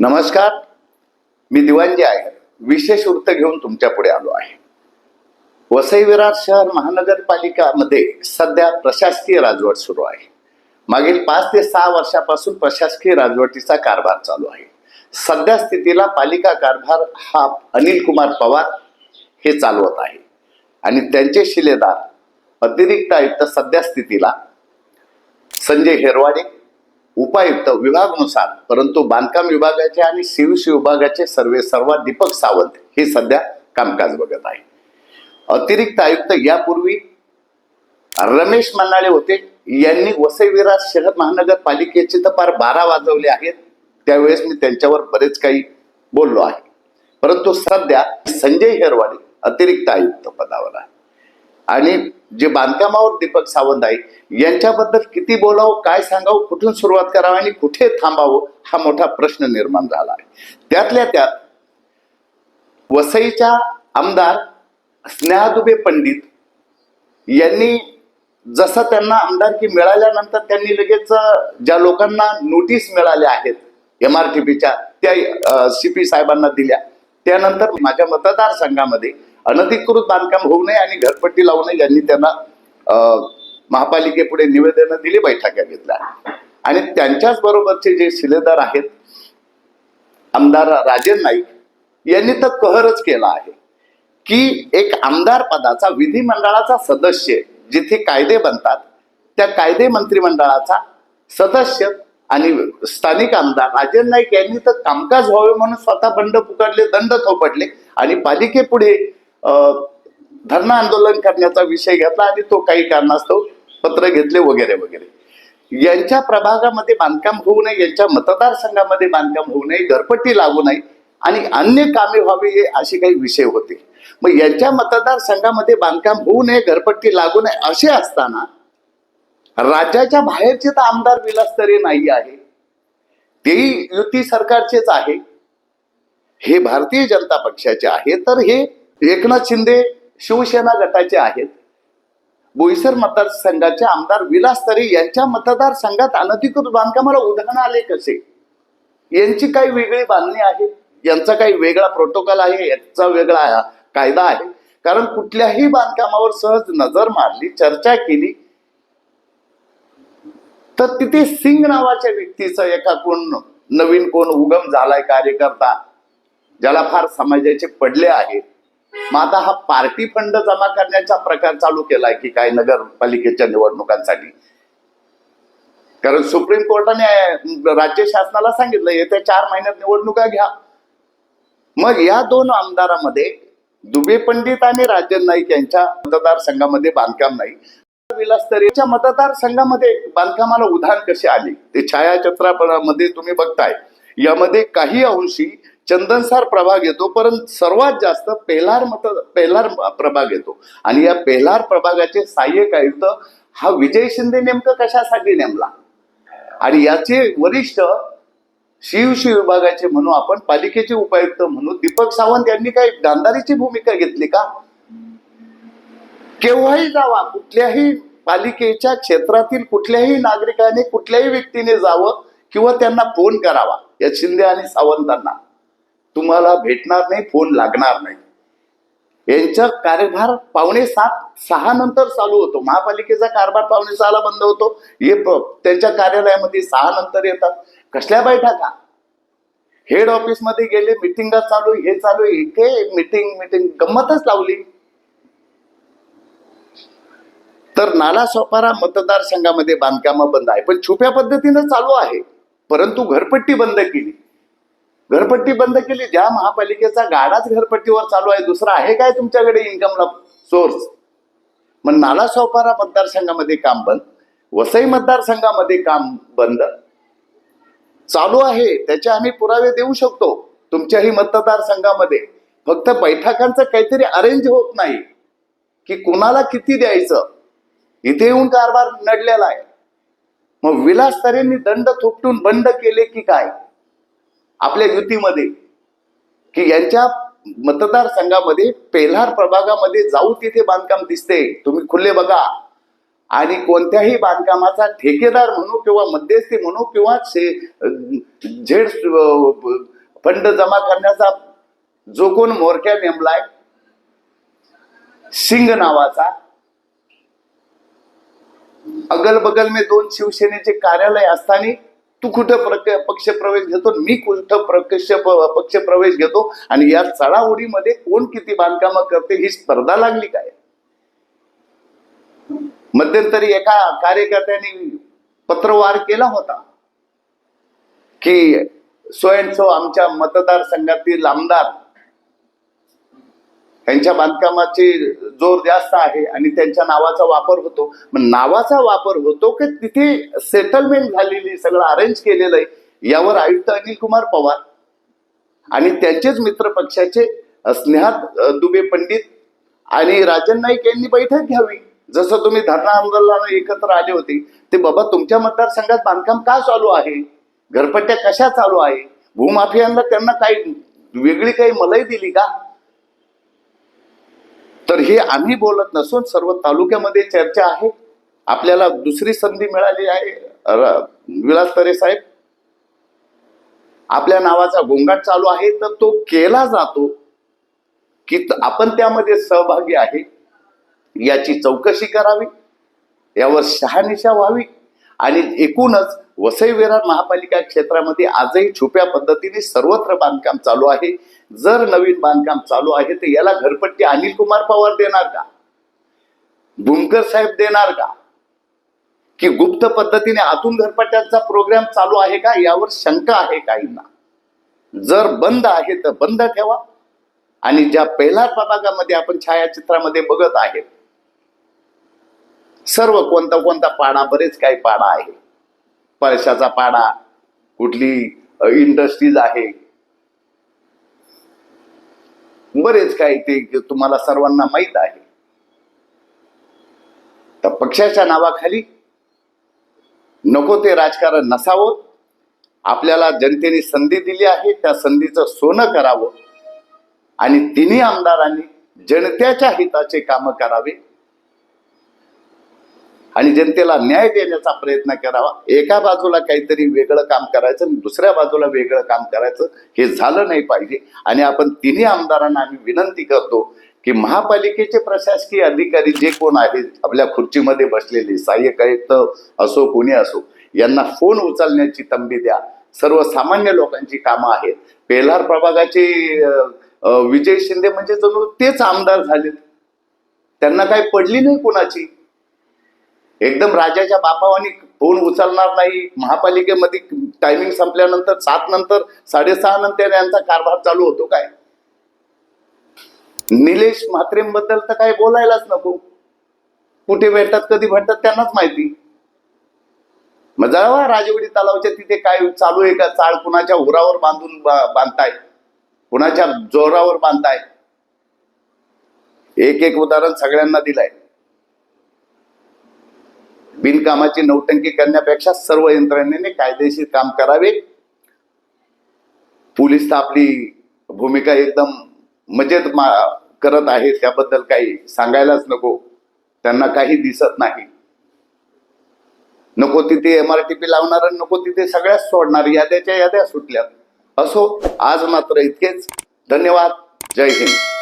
नमस्कार. मी दिवांजी आहे. विशेष वृत्त घेऊन तुमच्यापुढे आलो आहे. वसई विरार शहर महानगरपालिकामध्ये सध्या प्रशासकीय राजवट सुरू आहे. मागील पाच ते सहा वर्षापासून प्रशासकीय राजवटीचा कारभार चालू आहे. सध्या स्थितीला पालिका कारभार हा अनिल कुमार पवार हे चालवत आहे. आणि त्यांचे शिलेदार अतिरिक्त आयुक्त सध्या स्थितीला संजय हेरवाडे उपायुक्त विभागानुसार परंतु बांधकाम विभागाचे आणि सीव्हीसी विभागाचे सर्वे सर्व दीपक सावंत हे सध्या कामकाज बघत आहे अतिरिक्त आयुक्त यापूर्वी रमेश मनाळे होते. यांनी वसईविरा शहर महानगरपालिकेचे तर फार बारा वाजवले आहेत. त्यावेळेस मी त्यांच्यावर बरेच काही बोललो आहे. परंतु सध्या संजय हेरवाडे अतिरिक्त आयुक्त पदावर आहे आणि जे बांधकामावर दीपक सावंत आहे यांच्याबद्दल किती बोलावं काय सांगावं कुठून सुरुवात करावं आणि कुठे थांबावं हा मोठा प्रश्न निर्माण झाला आहे. त्यातल्या त्यात वसईच्या आमदार स्नेहादुबे पंडित यांनी जसं त्यांना आमदारकी मिळाल्यानंतर त्यांनी लगेच ज्या लोकांना नोटीस मिळाल्या आहेत एम आर टी पीच्या त्या सी पी साहेबांना दिल्या. त्यानंतर माझ्या मतदारसंघामध्ये अनधिकृत बांधकाम होऊ नये आणि घरपट्टी लावू नये यांनी त्यांना अं, महापालिकेपुढे निवेदनं दिली बैठका घेतल्या. आणि त्यांच्याच बरोबरचे जे शिलेदार आहेत आमदार राजेन नाईक यांनी तर कहरच केला आहे की एक आमदार पदाचा विधिमंडळाचा सदस्य जिथे कायदे बनतात त्या कायदे मंत्रिमंडळाचा सदस्य आणि स्थानिक आमदार राजेन नाईक यांनी तर कामकाज व्हावे म्हणून स्वतः बंड पुकारले दंड थोपटले आणि पालिकेपुढे धरणं आंदोलन करण्याचा विषय घेतला आणि तो काही कारणास्तव पत्र घेतले वगैरे वगैरे. यांच्या प्रभागामध्ये बांधकाम होऊ नये यांच्या मतदारसंघामध्ये बांधकाम होऊ नये घरपट्टी लागू नये आणि अन्य कामे व्हावी हे असे काही विषय होते. मग यांच्या मतदारसंघामध्ये बांधकाम होऊ नये घरपट्टी लागू नये असे असताना राज्याच्या बाहेरचे तर आमदार विलासतरी नाही आहे. तेही युती सरकारचेच आहे. हे भारतीय जनता पक्षाचे आहे. तर हे एकनाथ शिंदे शिवसेना गटाचे आहेत. बोईसर मतदारसंघाचे आमदार विलास तरे यांच्या मतदारसंघात अनधिकृत बांधकामाला उदाहरण आले कसे? यांची काही वेगळी बांधणी आहे. यांचा काही वेगळा प्रोटोकॉल आहे. याचा वेगळा कायदा आहे. कारण कुठल्याही बांधकामावर सहज नजर मारली चर्चा केली तर तिथे सिंग नावाच्या व्यक्तीचं एका कोण नवीन कोण उगम झालाय कार्यकर्ता ज्याला फार समाजाचे पडले आहेत. मग आता हा पार्टी फंड जमा करण्याचा प्रकार चालू केलाय की काय नगरपालिकेच्या निवडणुकांसाठी? कारण सुप्रीम कोर्टाने राज्य शासनाला सांगितलं येत्या चार महिन्यात निवडणुका घ्या. मग या दोन आमदारामध्ये दुबे पंडित आणि राजन नाईक यांच्या मतदारसंघामध्ये बांधकाम नाही. विलासतरीच्या मतदारसंघामध्ये बांधकामाला उधाण कसे आले? ते छायाचित्रामध्ये तुम्ही बघताय. यामध्ये काही अंशी चंदनसार प्रभाग येतो परंतु सर्वात जास्त पेलार मत पेलार प्रभाग येतो. आणि या पेलार प्रभागाचे सहाय्यक आयुक्त हा विजय शिंदे नेमकं कशासाठी नेमला? आणि याचे वरिष्ठ शिवशी विभागाचे म्हणू आपण पालिकेचे उपायुक्त म्हणू दीपक सावंत यांनी काही गांधारीची भूमिका घेतली का? केव्हाही जावा कुठल्याही पालिकेच्या क्षेत्रातील कुठल्याही नागरिकाने कुठल्याही व्यक्तीने जावं किंवा त्यांना फोन करावा या शिंदे आणि सावंतांना. तुम्हाला भेटणार नाही फोन लागणार नाही. यांचा कार्यभार पावणे सात सहा नंतर चालू होतो. महापालिकेचा कारभार पावणे सहाला बंद होतो. हे त्यांच्या कार्यालयामध्ये सहा नंतर येतात. कसल्या बैठका? हेड ऑफिसमध्ये गेले मिटिंग चालू हे चालू आहे. इथे मिटिंग मिटिंग गंमतच लावली. तर नाला सोपारा मतदारसंघामध्ये बांधकाम बंद आहे. पण छुप्या पद्धतीनं चालू आहे. परंतु घरपट्टी बंद केली. घरपट्टी बंद केली ज्या महापालिकेचा गाडाच घरपट्टीवर चालू आहे दुसरा आहे काय तुमच्याकडे इन्कमला सोर्स मग नाला सोपारा मतदारसंघामध्ये काम बंद वसई मतदारसंघामध्ये काम बंद. चालू आहे त्याचे आम्ही पुरावे देऊ शकतो तुमच्याही मतदारसंघामध्ये. फक्त बैठकांचं काहीतरी अरेंज होत नाही की कुणाला किती द्यायचं? इथे येऊन कारभार नडलेला आहे. मग विलास तरेंनी दंड थोपटून बंद केले की काय? आपल्या युतीमध्ये की यांच्या मतदारसंघामध्ये पेल्हार प्रभागामध्ये जाऊ तिथे बांधकाम दिसते. तुम्ही खुले बघा. आणि कोणत्याही बांधकामाचा ठेकेदार म्हणू किंवा मध्यस्थी म्हणू किंवा शे- झेड फंड जमा करण्याचा जो कोण मोरक्या नेमलाय सिंग नावाचा अगल बगल में दोन शिवसेनेचे कार्यालय असताना तू कुठं प्रक- पक्षप्रवेश घेतो? मी कुठं प्रकश पक्षप्रवेश घेतो? आणि या चढाओढीमध्ये कोण किती बांधकाम करते ही स्पर्धा लागली काय? मध्यंतरी एका कार्यकर्त्यांनी पत्रवार केला होता की स्वयंसो आमच्या मतदारसंघातील आमदार त्यांच्या बांधकामाची जोर जास्त आहे आणि त्यांच्या नावाचा वापर होतो. मग नावाचा वापर होतो की तिथे सेटलमेंट झालेली सगळं अरेंज केलेलं आहे यावर आयुक्त अनिल कुमार पवार आणि त्यांचेच मित्र पक्षाचे स्नेहात दुबे पंडित आणि राजन नाईक यांनी बैठक घ्यावी. जसं तुम्ही धरणा आंदोलनाला एकत्र आले होते ते बाबा तुमच्या मतदारसंघात बांधकाम का चालू आहे? घरपट्ट्या कशा चालू आहे? भूमाफियांना त्यांना काही वेगळी काही मलाई दिली का? तर हे आम्ही बोलत नसून सर्व तालुक्यामध्ये चर्चा आहे. आपल्याला दुसरी संधी मिळाली आहे. विलास तरे साहेब आपल्या नावाचा गोंगाट चालू आहे. तर तो केला जातो की आपण त्यामध्ये सहभागी आहे. याची चौकशी करावी. यावर शहानिशा व्हावी. आणि एकूणच वसई विरार महापालिका क्षेत्रामध्ये आजही छुप्या पद्धतीने सर्वत्र बांधकाम चालू आहे. जर नवीन बांधकाम चालू आहे तर याला घरपट्टी अनिल कुमार पवार देणार का? भूमकर साहेब देणार का? की गुप्त पद्धतीने आतून घरपट्ट्यांचा प्रोग्राम चालू आहे का? यावर शंका आहे काहींना. जर बंद आहे तर बंद ठेवा. आणि ज्या पहिल्या प्रभागामध्ये आपण छायाचित्रामध्ये बघत आहे सर्व कोणता कोणता पाडा बरेच काही पाडा आहे पळशाचा पाडा कुठली इंडस्ट्रीज आहे बरेच काही ते तुम्हाला सर्वांना माहीत आहे. तर पक्षाच्या नावाखाली नको ते राजकारण नसावं. आपल्याला जनतेने संधी दिली आहे त्या संधीचं सोनं करावं. आणि तिन्ही आमदारांनी जनतेच्या हिताचे काम करावे. आणि जनतेला न्याय देण्याचा प्रयत्न करावा. एका बाजूला काहीतरी वेगळं काम करायचं आणि दुसऱ्या बाजूला वेगळं काम करायचं हे झालं नाही पाहिजे. आणि आपण तिन्ही आमदारांना आम्ही विनंती करतो की महापालिकेचे प्रशासकीय अधिकारी जे कोण आहेत आपल्या खुर्चीमध्ये बसलेले सहाय्यक आयुक्त असो कोणी असो यांना फोन उचलण्याची तंबी द्या. सर्वसामान्य लोकांची कामं आहेत. पेलार प्रभागाचे विजय शिंदे म्हणजे जणू तेच आमदार झालेत. त्यांना काही पडली नाही कोणाची? एकदम राजाच्या बापावानी फोन उचलणार नाही. महापालिकेमध्ये टायमिंग संपल्यानंतर सात नंतर साडेसहा नंतर यांचा कारभार चालू होतो काय? निलेश म्हात्रेंबद्दल तर काय बोलायलाच नको. कुठे भेटतात कधी भेटतात त्यांनाच माहिती. मग जावा राजवडी तलावच्या तिथे काय चालू आहे का? चाळ कुणाच्या उरावर बांधून बांधताय? कुणाच्या जोरावर बांधताय? एक एक उदाहरण सगळ्यांना दिलंय. बिनकामाची नौटंकी करण्यापेक्षा सर्व यंत्रणेने कायदेशीर काम करावे. पोलीस तर आपली भूमिका एकदम मजेत मा- करत आहे त्याबद्दल काही सांगायलाच नको. त्यांना काही दिसत नाही. नको तिथे एम आर टी पी लावणार आणि नको तिथे सगळ्याच सोडणार याद्याच्या याद्या सुटल्यात. असो आज मात्र इतकेच. धन्यवाद. जय हिंद.